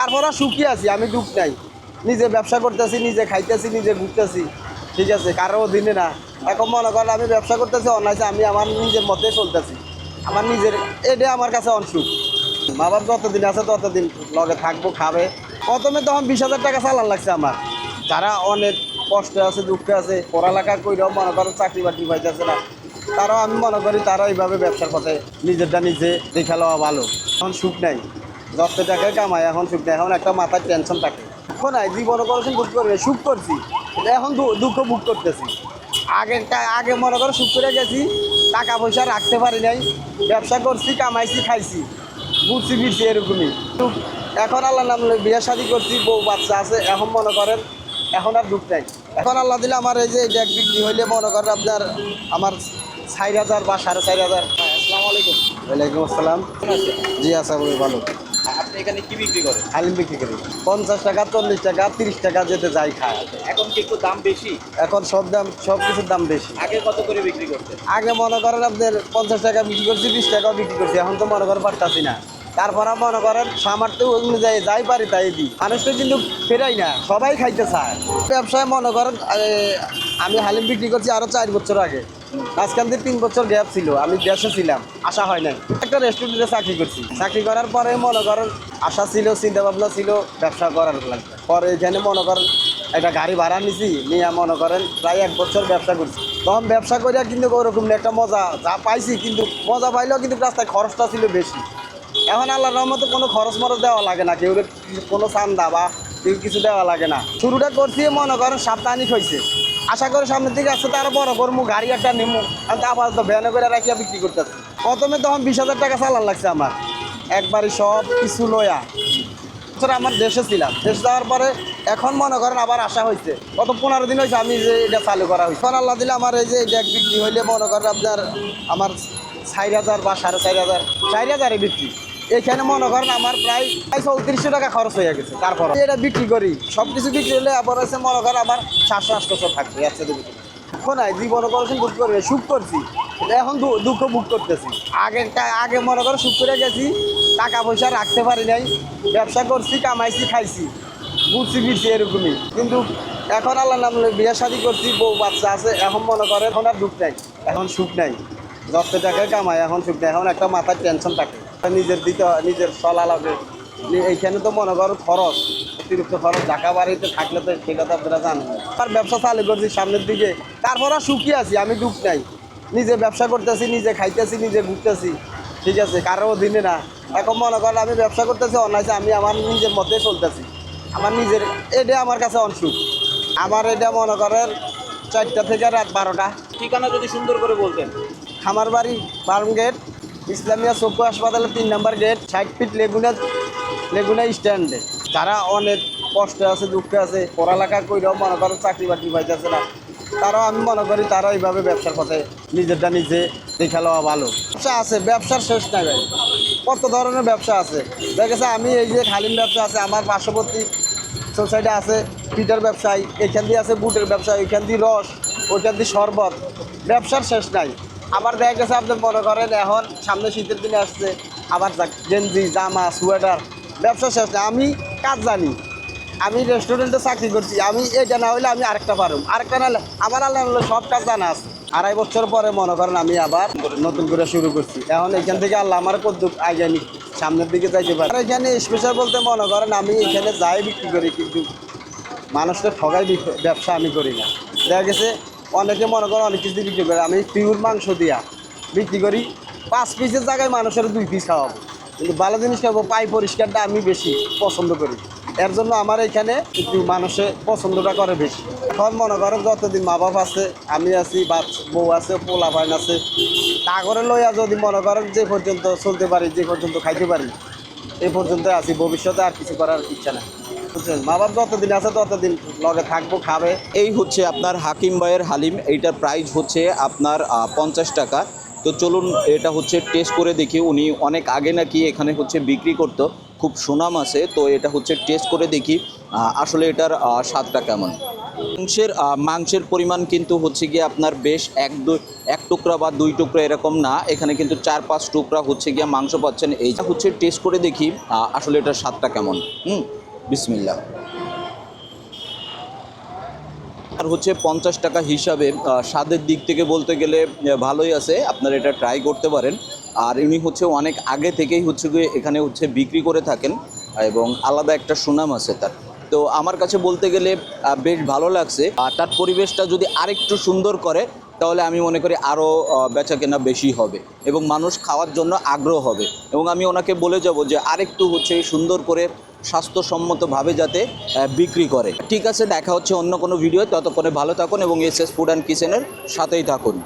তারপর সুখী আছি, আমি দুঃখ নাই। নিজে ব্যবসা করতেছি, নিজে খাইতেছি, নিজে ঘুরতেছি। ঠিক আছে, কারও অধীনে না। এখন মনে করেন আমি ব্যবসা করতেছি অনায়াসে আমি আমার নিজের মতে চলতেছি। আমার নিজের, এটাই আমার কাছে অনসুখ। মা বাপ যতদিন আছে ততদিন লগে থাকব, খাবে। প্রথমে তখন বিশ হাজার টাকা চালান লাগছে আমার। যারা অনেক কষ্টে আছে, দুঃখে আছে, পড়ালেখা কইরাও মনে করেন চাকরি বাকরি পাইতেছে না। তারাও আমি মনে করি তারাও এইভাবে ব্যবসার পথে নিজেরটা নিজে দেখে লওয়া ভালো। এখন সুখ নাই। যত টাকায় কামাই এখন সুখ এখন একটা মাথায় টেনশন থাকে। এখন জীবন করেছেন দুঃখ করবে সুখ করছি। এখন দুঃখ বুক করতেছি। আগে আগে মনে করো সুখ করে গেছি টাকা পয়সা রাখতে পারি নাই ব্যবসা করছি কামাইছি খাইছি ঘুরছি ফিরছি এরকমই। এখন আল্লাহ নাম বিয়ে শাদি করছি বউ বাচ্চা আছে এখন মনে করেন এখন আর দুঃখ নাই। এখন আল্লাহ দিলে আমার এই যে ডেক বিক্রি হইলে মনে করেন আপনার আমার চার হাজার বা সাড়ে চার হাজার। আসসালামু আলাইকুম। ওয়ালাইকুম আসসালাম। জি আচ্ছা ভালো। আপনি এখানে কি বিক্রি করেন? হালিম বিক্রি করি। পঞ্চাশ টাকা চল্লিশ টাকা তিরিশ টাকা যেতে যাই খায়। এখন কি একটু দাম বেশি? এখন সব দাম সব কিছুর দাম বেশি। আগে কত করে বিক্রি করতেন? আগে মনে করেন আপনার পঞ্চাশ টাকা বিক্রি করছি বিশ টাকাও বিক্রি করছি এখন তো মনে করেন পারতাছি না। তারপরে মনে করেন সামর্থ্য অনুযায়ী যাই পারি তাই দিই। মানুষ তো কিন্তু ফেরাই না সবাই খাইতে চায়। ব্যবসায় মনে করেন আমি হালিম বিক্রি করছি আরও চার বছর আগে। মাঝখান দিয়ে তিন বছর গ্যাপ ছিল, আমি দেশে ছিলাম, আশা হয় নাই। একটা রেস্টুরেন্টে চাকরি করছি। চাকরি করার পরে মনে করেন আশা ছিল চিন্তা ভাবনা ছিল, ব্যবসা করার পরে এখানে মনে করেন একটা গাড়ি ভাড়া নিছি, নিয়ে মনে করেন প্রায় এক বছর ব্যবসা করছি। তখন ব্যবসা করিয়া কিন্তু ওরকম একটা মজা যা পাইছি, কিন্তু মজা পাইলেও কিন্তু রাস্তায় খরচটা ছিল বেশি। এখন আল্লাহ রহমতে কোনো খরচ মরচ দেওয়া লাগে না, কেউ কোনো চান্দা বা কেউ কিছু দেওয়া লাগে না। শুরুটা করছি মনে করেন সাপ্তাহিক হয়েছে আশা করি সামনের দিকে আসছে, তার বড় করব গাড়ি একটা নিমু। আমি তো আপাতত ভ্যানে করে রাখিয়া বিক্রি করতেছি। প্রথমে তখন বিশ হাজার টাকা চালান লাগছে আমার। একবারই সব কিছু লয়া বছর আমার দেশে ছিলাম। দেশে যাওয়ার পরে এখন মনে করেন আবার আসা হয়েছে। গত পনেরো দিন হয়েছে আমি যে এটা চালু করা হয়েছে। এখন আল্লাহ দিলে আমার এই যে এটা বিক্রি হইলে মনে করেন আপনার আমার চার হাজার বা সাড়ে চার হাজার। চার হাজারে বিক্রি। এখানে মনে করেন আমার প্রায় প্রায় চৌত্রিশশো টাকা খরচ হয়ে গেছে। তারপর এটা বিক্রি করি। সব কিছু বিক্রি হলে আবার হচ্ছে মনে করেন আমার সাতশো আটশোশো থাকবে একসাথে বিক্রি। এখন জীবন করেছেন দুঃখ করবে, সুখ করছি। এখন দুঃখ বুক করতেছি। আগে আগে মনে করো সুখ করে গেছি, টাকা পয়সা রাখতে পারি নাই, ব্যবসা করছি, কামাইছি, খাইছি, ঘুরছি, ফিরছি এরকমই। কিন্তু এখন আল্লাহ নাম বিয়ে শাদি করছি, বউ বাচ্চা আছে, এখন মনে করে এখন আর দুঃখ নাই, এখন সুখ নাই। যত টাকায় কামাই, এখন সুখ নাই, এখন একটা মাথায় টেনশন থাকে। নিজের দিতে হয় নিজের চলা লাগে। এইখানে তো মনে করো খরচ অতিরিক্ত খরচ ঢাকা বাড়িতে থাকলে তো সেটা তো আপনারা জানেন। আর ব্যবসা চালু করছি সামনের দিকে তারপর আর সুখী আছি আমি দুঃখ নাই। নিজে ব্যবসা করতেছি নিজে খাইতেছি নিজে ঘুরতেছি ঠিক আছে কারও অধীনে না। এখন মনে করেন আমি ব্যবসা করতেছি অনায়াসে আমি আমার নিজের মতে চলতেছি। আমার নিজের এটাই আমার কাছে অনসুখ আমার এটা মনে করেন চারটা থেকে রাত বারোটা। ঠিকানা যদি সুন্দর করে বলতেন। খামার বাড়ি ফার্ম গেট ইসলামিয়া চক্ষু হাসপাতালে তিন নম্বর গেট ষাট ফিট লেগুনা লেগুনা স্ট্যান্ডে। যারা অনেক কষ্টে আছে, দুঃখে আছে, পড়ালেখা কইরাও মনে করো চাকরি বাকরি পাইতেছে না। তারাও আমি মনে করি তারা এইভাবে ব্যবসার পথে নিজেরটা নিজে দেখে লওয়া ভালো। ব্যবসা আছে, ব্যবসার শেষ নাই ভাই। কত ধরনের ব্যবসা আছে? দেখেছে আমি এই যে খালিম ব্যবসা আছে, আমার পার্শ্ববর্তী সোসাইটি আছে, পিঠার ব্যবসায়ী, এখান দিয়ে আছে বুটের ব্যবসা ওইখান দিয়ে রস, ওইখান দিয়ে শরবত। ব্যবসার শেষ নাই। আবার দেখা গেছে আপনি মনে করেন এখন সামনে শীতের দিনে আসছে, আবার গেঞ্জি জামা সোয়েটার ব্যবসা শেষ আমি কাজ জানি, আমি রেস্টুরেন্টে চাকরি করছি, আমি এটা না হইলে আমি আরেকটা পারুম। আরেকটা না হলে আমার আল্লাহ হলে সব কাজ জানা আছে। আড়াই বছর পরে মনে করেন আমি আবার নতুন করে শুরু করছি। এখন এখান থেকে আল্লাহ আমার কদ্দুক আগে সামনের দিকে যাইতে পারে। এখানে স্পেশাল বলতে মনে করেন আমি এখানে যাই বিক্রি করি, কিন্তু মানুষকে ঠগাই ব্যবসা আমি করি না। দেখা গেছে অনেকে মনে করে অনেক কিছু বিক্রি করে। আমি পিওর মাংস দিয়া বিক্রি করি, পাঁচ পিসের জায়গায় মানুষের দুই পিস খাওয়াবো। কিন্তু ভালো জিনিস খাব পাই পরিষ্কারটা আমি বেশি পছন্দ করি। এর জন্য আমার এখানে একটু মানুষে পছন্দটা করে বেশি। এখন মনে করেন যতদিন মা বাপ আছে, আমি আছি বা বউ আছে পোলা ভাইন আছে তা করে লইয়া যদি মনে করেন যে পর্যন্ত চলতে পারি, যে পর্যন্ত খাইতে পারি এই পর্যন্ত আছি। ভবিষ্যতে আর কিছু করার ইচ্ছা নাই। মা বাপ যতদিন আছে ততদিন লগে থাকব, খাবে। এই হচ্ছে আপনার হাকিম ভাইয়ের হালিম। এইটার প্রাইস হচ্ছে আপনার পঞ্চাশ টাকা। তো চলুন, এটা হচ্ছে টেস্ট করে দেখি। উনি অনেক আগে নাকি এখানে হচ্ছে বিক্রি করতো। খুব সুনাম আছে। তো এটা হচ্ছে টেস্ট করে দেখি আসলে এটার স্বাদটা কেমন। মাংসের মাংসের পরিমাণ কিন্তু হচ্ছে গিয়ে আপনার বেশ এক দুই এক টুকরা বা দুই টুকরা এরকম না। এখানে কিন্তু চার পাঁচ টুকরা হচ্ছে গিয়ে মাংস পাচ্ছেন। এইটা হচ্ছে টেস্ট করে দেখি আসলে এটার স্বাদটা কেমন। হুম? বিসমিল্লা আর হচ্ছে পঞ্চাশ টাকা হিসাবে স্বাদের দিক থেকে বলতে গেলে ভালোই আছে। আপনারা এটা ট্রাই করতে পারেন। আর ইনি হচ্ছে অনেক আগে থেকেই হচ্ছে গিয়ে এখানে হচ্ছে বিক্রি করে থাকেন, এবং আলাদা একটা সুনাম আছে তার। তো আমার কাছে বলতে গেলে বেশ ভালো লাগছে। আর তার পরিবেশটা যদি আরেকটু সুন্দর করে তাহলে আমি মনে করি আরও বেচা কেনা বেশি হবে এবং মানুষ খাওয়ার জন্য আগ্রহ হবে। এবং আমি ওনাকে বলে যাব যে আরেকটু হচ্ছে সুন্দর করে স্বাস্থ্যসম্মতভাবে যাতে বিক্রি করে। ঠিক আছে, দেখা হচ্ছে অন্য কোনো ভিডিও ততক্ষণে ভালো থাকুন এবং এস এস ফুড অ্যান্ড কিচেনের সাথেই থাকুন।